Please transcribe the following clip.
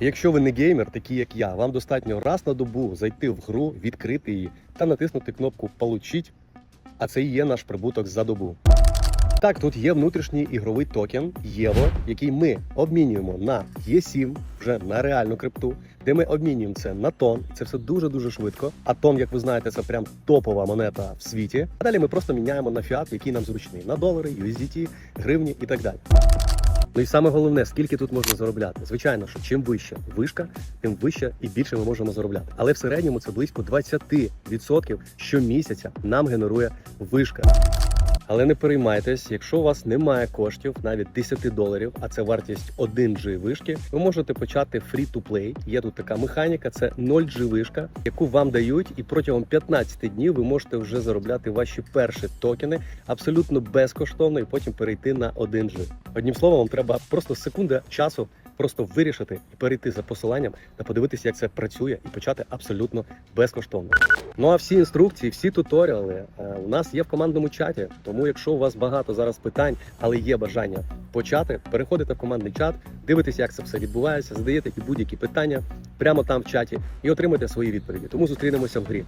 Якщо ви не геймер, такий як я, вам достатньо раз на добу зайти в гру, відкрити її та натиснути кнопку Получить, а це і є наш прибуток за добу. Так, тут є внутрішній ігровий токен ЄВО, який ми обмінюємо на Є7, вже на реальну крипту, де ми обмінюємо це на тон. Це все дуже дуже швидко. А тон, як ви знаєте, це прям топова монета в світі. А далі ми просто міняємо на фіат, який нам зручний, на долари, USDT, гривні і так далі. Ну і саме головне, скільки тут можна заробляти. Звичайно, що чим вища вишка, тим вище і більше ми можемо заробляти. Але в середньому це близько 20% щомісяця нам генерує вишка. Але не переймайтесь, якщо у вас немає коштів, навіть 10 доларів, а це вартість 1G вишки, ви можете почати free-to-play. Є тут така механіка, це 0G вишка, яку вам дають, і протягом 15 днів ви можете вже заробляти ваші перші токени абсолютно безкоштовно, і потім перейти на 1G. Одним словом, вам треба просто секунда часу. Просто вирішити і перейти за посиланням та подивитися, як це працює, і почати абсолютно безкоштовно. Ну а всі інструкції, всі туторіали е, у нас є в командному чаті. Тому, якщо у вас багато зараз питань, але є бажання почати, переходите в командний чат, дивитеся, як це все відбувається, задаєте будь-які питання прямо там в чаті і отримуєте свої відповіді. Тому зустрінемося в грі.